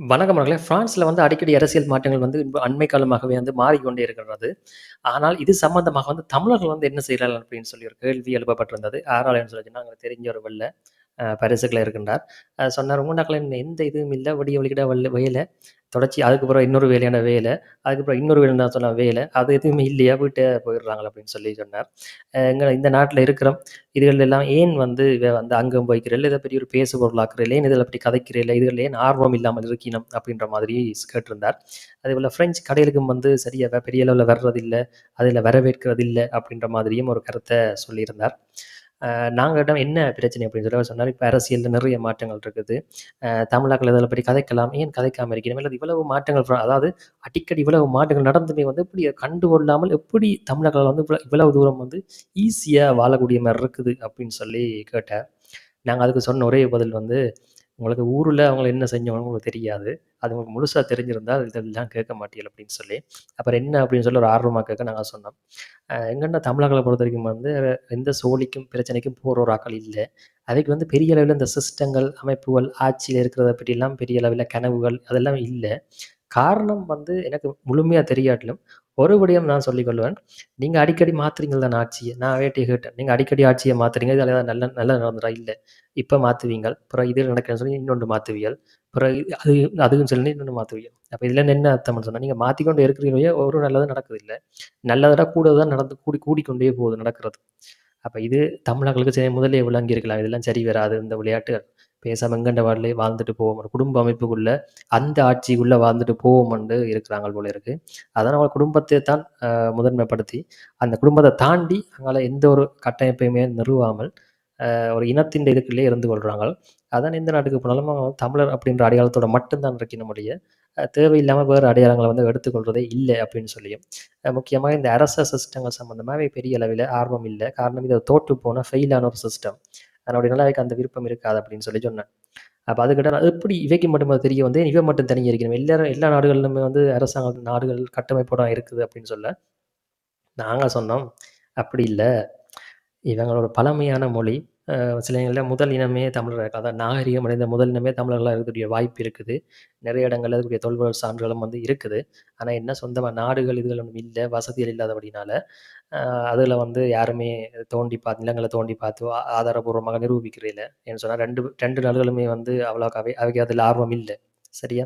வணக்கம் அவர்களே. பிரான்ஸில் வந்து அடிக்கடி அரசியல் மாற்றங்கள் வந்து அண்மை காலமாகவே வந்து மாறிக்கொண்டே இருக்கிறது. ஆனால் இது சம்பந்தமாக வந்து தமிழர்கள் வந்து என்ன செய்கிறார்கள் அப்படின்னு சொல்லி ஒரு கேள்வி எழுப்பப்பட்டிருந்தது. யாராலன்னு சொல்லி நாங்கள் எங்களுக்கு தெரிஞ்ச ஒரு பரிசுகளை இருக்கின்றார். சொன்னார், "உங்கனாக்கல எந்த இதுவும் இல்லை விடிய வலிக்கிட வல்ல வேல. தொடர்ச்சி அதுக்கப்புறம் இன்னொரு வேலையான வேலை அதுக்கப்புறம் இன்னொரு வேலை நான் சொன்ன வேலை அது எதுவுமே இல்லையா? வீட்ட போயிடுறாங்களா?" அப்படின்னு சொல்லி சொன்னார். எங்களை இந்த நாட்டில் இருக்கிறோம். இதுகள் எல்லாம் ஏன் வந்து வந்து அங்கம் வகிக்கிறீர்கள்? இதை பெரிய ஒரு பேசு பொருளாக்குறீர்கள்? ஏன் இதில் அப்படி கதைக்கிறீர்கள்? இதுல ஏன் ஆர்வம் இல்லாமல் இருக்கணும் அப்படின்ற மாதிரி கேட்டிருந்தார் அதே போல் ஃப்ரெஞ்சு கடைகளுக்கும் வந்து சரியாக பெரிய பெரிய வர்றதில்லை அதில் வரவேற்கிறது இல்லை அப்படின்ற மாதிரியும் ஒரு கருத்தை சொல்லியிருந்தார். நாங்கள் "என்ன பிரச்சனை?" அப்படின்னு சொல்லி அவர் சொன்னாரு, "இப்ப நிறைய மாற்றங்கள் இருக்குது. தமிழாக்கள் இதில் பற்றி கதைக்கலாம். ஏன் கதைக்காமல் இருக்கணும் இல்லை இவ்வளவு மாற்றங்கள் அதாவது அடிக்கடி இவ்வளவு மாற்றங்கள் நடந்துமே வந்து எப்படி கண்டு கொள்ளாமல் எப்படி தமிழர்களால் வந்து இவ்வளவு இவ்வளவு தூரம் வந்து ஈஸியாக வாழக்கூடிய மாதிரி இருக்குது?" அப்படின்னு சொல்லி கேட்டேன் நாங்கள் அதுக்கு சொன்ன ஒரே பதில் வந்து, "உங்களுக்கு ஊரில் அவங்க என்ன செஞ்சவங்க உங்களுக்கு தெரியாது. அது உங்களுக்கு முழுசாக தெரிஞ்சிருந்தால் இதெல்லாம் கேட்க மாட்டீர்கள்." அப்படின்னு சொல்லி. அப்புறம் என்ன அப்படின்னு சொல்லி ஒரு ஆர்வமாக கேட்க நாங்கள் சொன்னோம். எங்கன்னா தமிழர்களை பொறுத்த வரைக்கும் வந்து எந்த சோழிக்கும், பிரச்சனைக்கும் போகிற ஒரு ஆக்கள் இல்லை அதுக்கு வந்து பெரிய அளவில் இந்த சிஸ்டங்கள், அமைப்புகள், ஆட்சியில் இருக்கிறத பற்றிலாம் பெரிய அளவில் கனவுகள் அதெல்லாம் இல்லை காரணம் வந்து எனக்கு முழுமையாக தெரியாட்டிலும், ஒரு விடயம் நான் சொல்லிக் கொள்வேன். அடிக்கடி மாற்றுறீங்கள தான் ஆட்சியை நான் வேட்டி கேட்டேன். நீங்கள் அடிக்கடி ஆட்சியை மாற்றுறீங்க இதில் ஏதாவது நல்ல நல்ல நடந்துடா இல்லை இப்போ மாற்றுவீங்கள் அப்புறம் இதில் நடக்கிறேன்னு சொல்லி இன்னொன்று மாத்துவீகள். அப்புறம் அது அதுவும் சொல்லி இன்னொன்று மாற்றுவீங்க அப்போ இதில் என்ன அர்த்தம்னு சொன்னால் நீங்கள் மாற்றிக்கொண்டு இருக்கிறீங்க ஒரு நல்லதும் இல்லை நல்லத கூட தான் நடந்து கூடி கூடிக்கொண்டே போகுது நடக்கிறது. அப்போ இது தமிழர்களுக்கு சரி முதல்லயே விளங்கியிருக்கலாம். இதெல்லாம் சரி வராது இந்த விளையாட்டு. பேசாமல் எங்கண்ட வாழ்லே வாழ்ந்துட்டு போவோம். குடும்ப அமைப்புக்குள்ள அந்த ஆட்சிக்குள்ளே வாழ்ந்துட்டு போவோம்னு இருக்கிறாங்க போல இருக்கு. அவங்க குடும்பத்தை தான் முதன்மைப்படுத்தி, அந்த குடும்பத்தை தாண்டி அவங்கள எந்த ஒரு கட்டமைப்பையுமே நிறுவாமல், ஒரு இனத்தின் இதுக்குள்ளே இருந்து கொள்கிறாங்க அதான் எந்த நாட்டுக்கு போனாலும் தமிழர் அப்படின்ற அடையாளத்தோட மட்டும்தான் தான் முடிய தேவையில்லாமல் வேறு அடையாளங்களை வந்து எடுத்துக்கொள்வதே இல்லை அப்படின்னு சொல்லியும், முக்கியமாக இந்த அரச சிஸ்டங்கள் சம்மந்தமாக பெரிய அளவில் ஆர்வம் இல்லை காரணம் இதை தோற்று போன ஃபெயிலான ஒரு சிஸ்டம். அதனுடைய நிலைக்கு அந்த விருப்பம் இருக்காது அப்படின்னு சொல்லி சொன்னேன். அப்போ அதுக்கிட்ட எப்படி இவைக்கு மட்டும் அது தெரிய வந்து இவை மட்டும் தனியா இருக்கணும். எல்லாரும் எல்லா நாடுகளிலுமே வந்து அரசாங்க நாடுகள் கட்டமைப்போட இருக்குது அப்படின்னு சொல்ல. நாங்கள் சொன்னோம், "அப்படி இல்லை இவங்களோட பழமையான மொழி. சில இடங்களில் முதல் இனமே தமிழர் அதான் நாகரிகம் அடைந்த முதல் இனமே தமிழர்களாக இருக்கக்கூடிய வாய்ப்பு இருக்குது. நிறைய இடங்களில் இருக்கக்கூடிய தொல்பொருள் சான்றுகளும் வந்து இருக்குது. ஆனால் என்ன சொந்தமாக நாடுகள் இதுகள் ஒன்றும் இல்லை வசதிகள் இல்லாதபடினால, அதில் வந்து யாருமே தோண்டி பார்த்து நிலங்களை தோண்டி பார்த்து ஆதாரபூர்வமாக நிரூபிக்கிறதில்ல. ஏன்னு சொன்னால் ரெண்டு ரெண்டு நாடுகளுமே வந்து அவ்வளோக்காவே அவைக்கு அதில் ஆர்வம் இல்லை சரியா?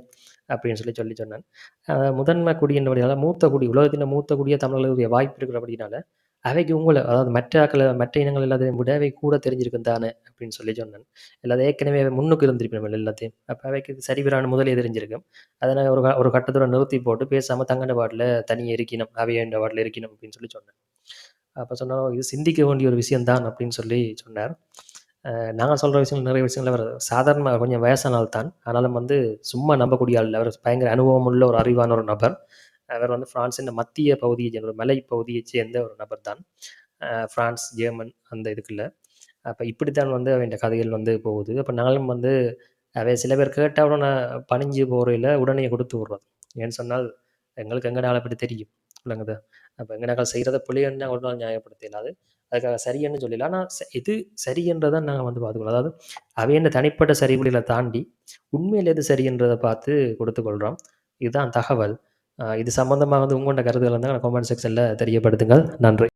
அப்படின்னு சொல்லி சொல்லி சொன்னேன். முதன்மை முதன்மை குடியின்றபடியால மூத்த குடி உலகத்தின் மூத்த குடியா தமிழர்களுடைய வாய்ப்பு இருக்கிறபடினால, அவைக்கு உங்களை அதாவது மற்ற ஆக்களை மற்ற இனங்கள் எல்லாத்தையும் விட அவை கூட தெரிஞ்சிருக்கும் தானே அப்படின்னு சொல்லி சொன்னேன். எல்லாத்தையும் ஏற்கனவே முன்னுக்கு இருந்திருப்பேன் எல்லாத்தையும். அப்போ அவைக்கு இது முதலே தெரிஞ்சிருக்கும். அதனால் ஒரு ஒரு கட்டத்தோட நிறுத்தி போட்டு பேசாமல் தங்கண்ட பாட்டுல தனியா இருக்கணும். அவையன்ற பாட்டுல இருக்கணும் அப்படின்னு சொல்லி சொன்னேன். அப்போ சொன்னாலும் "இது சிந்திக்க வேண்டிய ஒரு விஷயம் தான்." அப்படின்னு சொல்லி சொன்னார். நாங்கள் சொல்கிற விஷயங்கள் நிறைய விஷயங்கள் அவர் சாதாரணமாக கொஞ்சம் வயசானால் தான். ஆனாலும் வந்து சும்மா நம்பக்கூடிய ஆள் அவர் பயங்கர அனுபவம் உள்ள ஒரு அறிவான ஒரு நபர். அவர் வந்து பிரான்சின் மத்திய பகுதியை சேர்ந்த ஒரு மலை பகுதியை சேர்ந்த ஒரு நபர் தான். அ பிரான்ஸ், ஜெர்மன் அந்த இதுக்குள்ள. அப்போ இப்படித்தான் வந்து அவன் கதைகள் வந்து போகுது. அப்போ நாங்களும் வந்து அவை சில பேர் கேட்டால் உடனே பணிஞ்சு போறையில உடனே கொடுத்து விடுறோம். ஏன்னு சொன்னால், எங்களுக்கு எங்கட ஆள தெரியும். இல்லைங்கதா அப்போ எங்கட செய்கிறத செய்றத பிழைன்னு ஒரு நாள் நியாயப்படுத்தலாது அதுக்காக சரியன்னு சொல்லல. ஆனால் இது எது சரியன்றத நாங்கள் வந்து பார்த்துக்கொள்ளோம் அதாவது அவையண்ட தனிப்பட்ட சரி தாண்டி, உண்மையில் எது சரின்றத பார்த்து கொடுத்துக்கொள்கிறோம் இதுதான் தகவல். இது சம்பந்தமா வந்து உங்களோட கருத்துக்கள் இருந்தா கமெண்ட் செக்ஷனில் தெரியப்படுத்துங்கள். நன்றி.